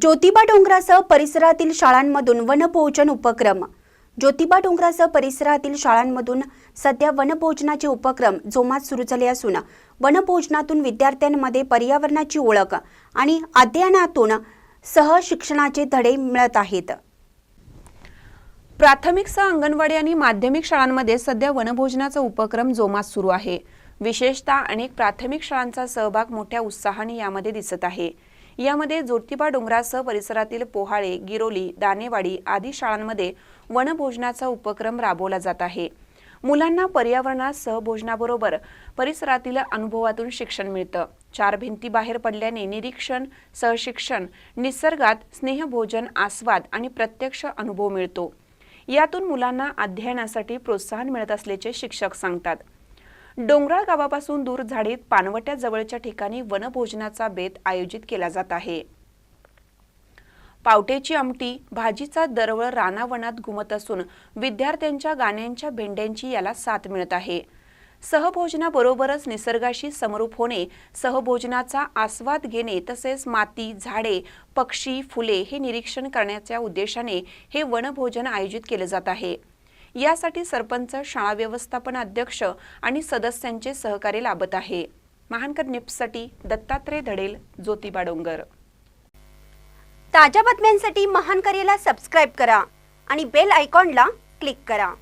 ज्योतिबा डोंगरासह परिसरातील शाळांमधून वनभोजन उपक्रम. ज्योतिबा डोंगरासह परिसरातील शाळांमधून सध्या वनभोजनाचे उपक्रम जोमात सुरू झाले असून वनभोजनातून विद्यार्थ्यांमध्ये पर्यावरणाची ओळख आणि अध्ययनातून सहशिक्षणाचे धडे मिळत आहेत. प्राथमिक सह अंगणवाडी आणि माध्यमिक शाळांमध्ये सध्या वनभोजनाचा उपक्रम जोमात सुरू आहे. विशेषतः अनेक प्राथमिक शाळांचा सहभाग मोठ्या उत्साहाने यामध्ये दिसत आहे. यामध्ये ज्योतिबा डोंगरासह परिसरातील पोहाळे गिरोली दानेवाडी आदी शाळांमध्ये वनभोजनाचा उपक्रम राबवला जात आहे. मुलांना पर्यावरणात सहभोजनाबरोबर परिसरातील अनुभवातून शिक्षण मिळतं. चार भिंती बाहेर पडल्याने निरीक्षण सहशिक्षण निसर्गात स्नेहभोजन आस्वाद आणि प्रत्यक्ष अनुभव मिळतो. यातून मुलांना अध्ययनासाठी प्रोत्साहन मिळत असल्याचे शिक्षक सांगतात. डोंगराळ गावापासून दूर झाडीत पानवट्या जवळच्या ठिकाणी वनभोजनाचा बेत आयोजित केला जात आहे. पावट्याची आमटी भाजीचा दरवळ रानावनात घुमत असून विद्यार्थ्यांच्या गाण्यांच्या भेंड्यांची याला साथ मिळत आहे. सहभोजनाबरोबरच निसर्गाशी समरूप होणे सहभोजनाचा आस्वाद घेणे तसेच माती झाडे पक्षी फुले हे निरीक्षण करण्याच्या उद्देशाने हे वनभोजन आयोजित केले जात आहे. यासाठी सरपंच शाळा व्यवस्थापन अध्यक्ष आणि सदस्यांचे सहकार्य लाभत आहे. महानकर निप्ससाठी दत्तात्रय धडेल ज्योतिबा डोंगर. ताज्या बातम्यांसाठी महानकरेला सबस्क्राईब करा आणि बेल आयकॉनला क्लिक करा.